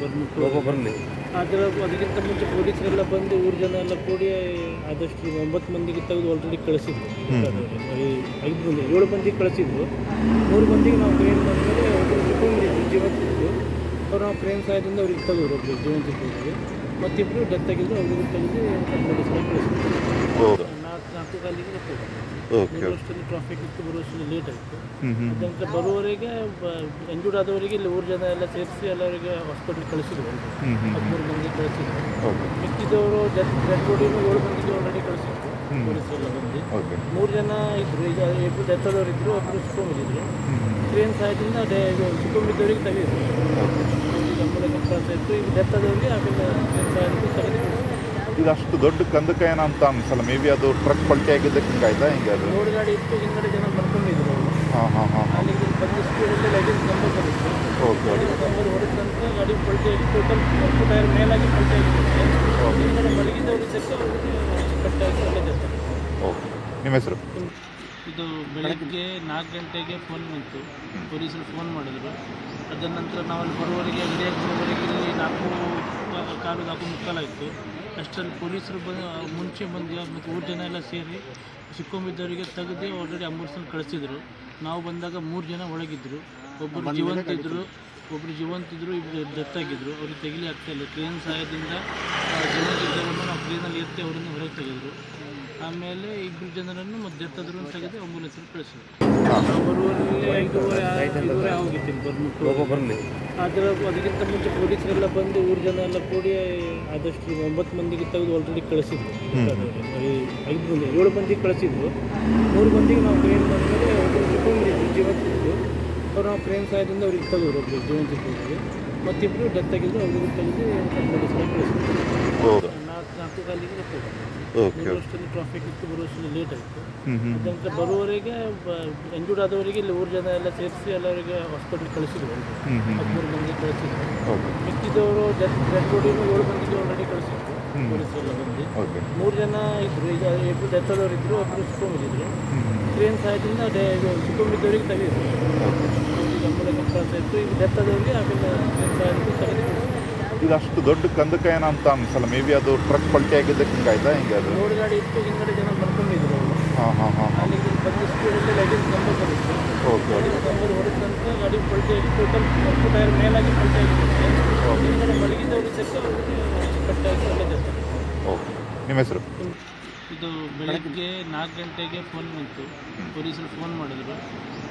ಬರ್ಬಿಟ್ಟು ಹೋಗೋ ಬರಲಿ. ಅದರ ಅದಕ್ಕಿಂತ ಮುಂಚೆ ಪೊಲೀಸರೆಲ್ಲ ಬಂದು ಊರು ಜನ ಎಲ್ಲ ಕೂಡಿ ಆದಷ್ಟು ಒಂಬತ್ತು ಮಂದಿಗೆ ತೆಗೆದು ಆಲ್ರೆಡಿ ಕಳಿಸಿದ್ರು. ಈ ಐದು ಮಂದಿ ಏಳು ಮಂದಿಗೆ ಕಳಿಸಿದ್ರು. ಮೂರು ಮಂದಿಗೆ ನಾವು ಕ್ರೇನ್ ಬಂದಮೇಲೆ ಒಬ್ಬರು ಜೀವಂತಿದ್ರು ಅವ್ರು ನಾವು ಕ್ರೇನ್ ಸಹಾಯದಿಂದ ಅವ್ರಿಗೆ ತೆಗೆದ್ರು ಒಬ್ಬರು ಜೀವಂತಿದ್ರು ಮತ್ತಿಬ್ಬರು ಡೆತ್ ತೆಗೆದು ಅವ್ರಿಗೆ ತೆಗೆದು ಕಳಿಸಿದ್ರು. ನಾಲ್ಕು ನಾಲ್ಕು ಕಾಲಿಗೆ ಓಕೆ ಬರುವಷ್ಟರಲ್ಲಿ ಟ್ರಾಫಿಕ್ ಇತ್ತು ಬರುವಷ್ಟು ಲೇಟ್ ಆಯಿತು ಅದಂತ ಬರುವವರೆಗೆ ಎಂಜೂರ್ಡ್ ಆದವರಿಗೆ ಇಲ್ಲಿ ಊರು ಜನ ಎಲ್ಲ ಸೇರಿಸಿ ಎಲ್ಲರಿಗೆ ಹಾಸ್ಪಿಟಲ್ ಕಳಿಸಿದ್ರು. ಹ್ಞೂ ಹದಿಮೂರು ಮಂದಿ ಕಳಿಸಿದ್ರು. ಮಿಕ್ಕಿದವರು ಡೆತ್ ಡೆತ್ ಬಾಡಿನೂ ಏಳು ಮಂದಿಗೆ ಆಲ್ರೆಡಿ ಕಳಿಸಿದ್ರು. ಪೊಲೀಸರೆಲ್ಲ ಬಂದು. ಮೂರು ಜನ ಇದ್ರು. ಈಗ ಇಬ್ಬರು ಡೆತ್ ಆದವರು ಇದ್ರು ಒಬ್ಬರು ಹ್ಞೂ ಟ್ರೈನ್ ಸಹಾಯದಿಂದ ಡೇ ಇದು ಸುಕೊಂಬಿದ್ದವರಿಗೆ ತೆಗೆದ್ರು. ಈಗ ಆಂಬುಲೆನ್ಸ್ ಕಳ್ಸ ಇತ್ತು. ಈಗ ಡೆತ್ ಆದವರಿಗೆ ಆಮೇಲೆ ಟ್ರೈನ್ ಸಹಾಯದಿಂದ ತೆಗೆದು ಕಳಿಸಿದ್ರು. ಇದು ಅಷ್ಟು ದೊಡ್ಡ ಕಂದಕ ಏನಂತ ಅನ್ಸಲ್ಲ. ಮೇ ಬಿ ಅದು ಟ್ರಕ್ ಪಲ್ಟಿ ಆಗಿದ್ದಕ್ಕೆ ಹಿಂಗಾಯ್ತಾ? ಹಿಂಗೆ ಅದು? ರೋಡ್ ಗಾಡಿ ಇತ್ತು ಹಿಂದ್ಗಡೆ ಜನ ಬರ್ಕೊಂಡಿದ್ರು. ಹಾಂ ಹಾಂ ಹಾಂ ಅಲ್ಲಿ ಬಂದು ಸ್ಪೀಡಲ್ಲಿ ಲಗೇಜ್ ನಂಬರ್ ಬಂದಿತ್ತು ಓಕೆ ಓಕೆ. ನಂಬರ್ ಗಾಡಿ ಪಲ್ಟಿ ಆಗಿ ಟೋಟಲ್ ನಾಲ್ಕು ಟೈರ್ ಮೇಲಾಗಿ ಪಲ್ಟಿ ಆಗಿತ್ತು. ಹಿಂದ್ಗಡೆ ಮಲಗಿದ್ದವ್ರಿಗೆ ಸಹಿತ ಅವ್ರಿಗೆ ಕಟ್ಟಾಗಿ ಓಕೆ. ನಿಮ್ಮ ಹೆಸರು? ಇದು ಬೆಳಗ್ಗೆ ನಾಲ್ಕು ಗಂಟೆಗೆ ಫೋನ್ ಬಂತು. ಪೊಲೀಸರು ಫೋನ್ ಮಾಡಿದ್ರು. ಅದರ ನಂತರ ನಾವು ಅಲ್ಲಿ ಬರುವವರೆಗೆ ಅಂಗಡಿಯಾಗಿ ಬರುವವರೆಗೆ ಇಲ್ಲಿ ನಾಲ್ಕು ಕಾಲು ನಾಲ್ಕು ಮುಕ್ಕಾಲಾಯಿತು. ಅಷ್ಟರಲ್ಲಿ ಪೊಲೀಸರು ಬಂದು ಮುಂಚೆ ಬಂದು ಮತ್ತು ಊರು ಜನ ಎಲ್ಲ ಸೇರಿ ಸಿಕ್ಕೊಂಬಿದ್ದವರಿಗೆ ತೆಗೆದು ಆಲ್ರೆಡಿ ಆಂಬುಲೆನ್ಸಲ್ಲಿ ಕಳಿಸಿದ್ರು. ನಾವು ಬಂದಾಗ ಮೂರು ಜನ ಒಳಗಿದ್ರು. ಒಬ್ಬರು ಜೀವಂತ ಇದ್ದರು ಒಬ್ಬರು ಜೀವಂತ ಇದ್ದರು ಇಬ್ಬರು ಡೆತ್ ಆಗಿದ್ರು. ಅವ್ರಿಗೆ ತೆಗಿಲಿ ಆಗ್ತಾ ಇಲ್ಲ. ಕ್ರೇನ್ ಸಹಾಯದಿಂದ ಆ, ಜೀವಂತ ಇದ್ದವರನ್ನು ನಾವು ಕ್ರೇನಲ್ಲಿ ಎತ್ತಿ ಅವರನ್ನು ಹೊರಗೆ ತೆಗೆದ್ರು. ಆಮೇಲೆ ಇಬ್ಬರು ಜನರನ್ನು ಮತ್ತು ಡೆತ್ ಆದ್ರೂ ತೆಗೆದು ಆಂಬುಲೆನ್ಸಲ್ಲಿ ಕಳಿಸಿದ್ರು. ಬರುವಲ್ಲಿ ಐದೂವರೆ ಬಂದ್ಬಿಟ್ಟು ಹೋಗೋ ಬರಲಿ ಅದರ ಅದಕ್ಕಿಂತ ಮುಂಚೆ ಪೊಲೀಸರೆಲ್ಲ ಬಂದು ಊರು ಜನ ಎಲ್ಲ ಕೂಡಿ ಆದಷ್ಟು ಒಂಬತ್ತು ಮಂದಿಗೆ ತೆಗೆದು ಆಲ್ರೆಡಿ ಕಳಿಸಿದ್ರು. ಐದು ಮಂದಿ ಏಳು ಮಂದಿಗೆ ಕಳಿಸಿದ್ರು. ಮೂರು ಮಂದಿಗೆ ನಾವು ಕ್ರೇನ್ ಬಂದಮೇಲೆ ಒಬ್ಬರು ಜೀವಂತಿದ್ದು ಅವ್ರು ನಾವು ಕ್ರೇನ್ ಸಹಾಯದಿಂದ ಅವ್ರಿಗೆ ತೆಗೆದ್ರು ಒಬ್ಬರು ಜೀವಂತಿದ್ದು ಮತ್ತಿಬ್ಬರು ಡೆತ್ ಆಗಿದ್ರು ಅವ್ರಿಗೆ ತೆಗೆದು ಕಳಿಸಿದ್ರು. ಹೌದು. ನಾಲ್ಕು ಓಕೆ ಟ್ರಾಫಿಕ್ ಇತ್ತು ಬರುವಷ್ಟರಲ್ಲಿ ಲೇಟ್ ಆಯಿತು. ಅದಂತ ಬರುವವರೆಗೆ ಇಂಜೂರ್ಡ್ ಆದವರಿಗೆ ಇಲ್ಲಿ ಊರು ಜನ ಎಲ್ಲ ಸೇರಿಸಿ ಎಲ್ಲರಿಗೆ ಹಾಸ್ಪಿಟಲ್ ಕಳಿಸಿದ್ರು. ಹದಿಮೂರು ಮಂದಿ ಕಳಿಸಿದ್ರು. ಮಿಕ್ಕಿದವರು ಡೆತ್ ಬಾಡಿನೂ ಏಳು ಮಂದಿಗೆ ಆಲ್ರೆಡಿ ಕಳಿಸಿದ್ರು. ಬಂದು. ಮೂರು ಜನ ಇದ್ರು. ಈಗ ಇಬ್ಬರು ಡೆತ್ ಆದವರು ಇದ್ರು ಒಬ್ಬರು ಹ್ಞೂ ಟ್ರೈನ್ ಸಹಾಯದಿಂದ ಸುಕೊಂಬಿದ್ದವರಿಗೆ ತೆಗೆದ್ರು ಈಗ ಈಗ ಡೆತ್ ಆದವರಿಗೆ ಆಮೇಲೆ ಟ್ರೈನ್ ಸಹಾಯದಿಂದ ತೆಗೆದು. ಇದು ಅಷ್ಟು ದೊಡ್ಡ ಕಂದಕ ಏನಂತ ಅನ್ಸಲ್ಲ. ಮೇ ಬಿ ಅದು ಟ್ರಕ್ ಪಲ್ಟಿ ಆಗಿದ್ದಕ್ಕೆ ಹಿಂಗಾಯ್ತಾ ಹಿಂಗೆ ಅದು? ರೋಡ್ ಗಾಡಿ ಇತ್ತು ಹಿಂದ್ಗಡೆ ಜನ ಬರ್ಕೊಂಡಿದ್ರು ಹಾಂ ಹಾಂ ಹಾಂ ಹಾಂ. ಅಲ್ಲಿಗೆ ಬಂದು ಸ್ಪೀಡಲ್ಲಿ ಲಗೇಜ್ ನಂಬರ್ ಬಂದಿತ್ತು. ಓಕೆ ಓಕೆ ನಂಬರ್ ಹೊಡೆದ ನಂತರ ಗಾಡಿ ಪಲ್ಟಿ ಆಗಿ ಟೋಟಲ್ ಟೈರ್ ಮೇಲಾಗಿ ಪಲ್ಟಿ ಆಗಿತ್ತು ಹಿಂದ್ಗಡೆ ಮಲಗಿದ್ದವ್ರಿಗೆ ಸಹಿತ ಕಟ್ಟಾಗಿ ಅಲ್ಲೇ ಓಕೆ ನಿಮ್ಮ ಹೆಸರು? ಇದು ಬೆಳಗ್ಗೆ ನಾಲ್ಕು ಗಂಟೆಗೆ ಫೋನ್ ಬಂತು. ಪೊಲೀಸರು ಫೋನ್ ಮಾಡಿದ್ರು.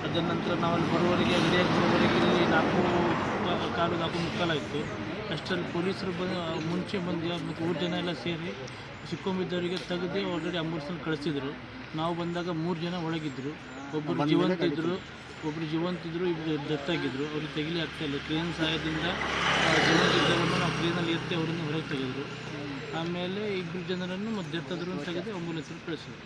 ಅದರ ನಂತರ ನಾವು ಅಲ್ಲಿ ಬರುವವರೆಗೆ ಅಂಗಡಿಯಾಗಿ ಬರುವವರೆಗೆ ಇಲ್ಲಿ ನಾಲ್ಕು ಕಾ- ಕಾಲು ನಾಲ್ಕು ಮುಕ್ಕಾಲಾಯಿತು ಅಷ್ಟರಲ್ಲಿ ಪೊಲೀಸರು ಬಂದು ಮುಂಚೆ ಬಂದು ಮತ್ತು ಊರು ಜನ ಎಲ್ಲ ಸೇರಿ ಸಿಕ್ಕೊಂಬಿದ್ದವರಿಗೆ ತೆಗೆದು ಆಲ್ರೆಡಿ ಆಂಬುಲೆನ್ಸಲ್ಲಿ ಕಳಿಸಿದ್ರು. ನಾವು ಬಂದಾಗ ಮೂರು ಜನ ಒಳಗಿದ್ರು. ಒಬ್ಬರು ಜೀವಂತ ಇದ್ದರು ಒಬ್ಬರು ಜೀವಂತ ಇದ್ದರು ಇಬ್ಬರು ಡೆತ್ ಆಗಿದ್ರು ಅವ್ರಿಗೆ ತೆಗಿಲಿ ಆಗ್ತಾ ಇಲ್ಲ. ಕ್ರೇನ್ ಸಹಾಯದಿಂದ ಆ, ಜೀವಂತ ಇದ್ದವರನ್ನು ನಾವು ಕ್ರೇನಲ್ಲಿ ಎತ್ತಿ ಅವರನ್ನು ಹೊರಗೆ ತೆಗೆದ್ರು. ಆಮೇಲೆ ಇಬ್ಬರು ಜನರನ್ನು ಮತ್ತು ಡೆತ್ ಆದ್ರೂ ತೆಗೆದು ಆಂಬುಲೆನ್ಸಲ್ಲಿ ಕಳಿಸಿದ್ರು.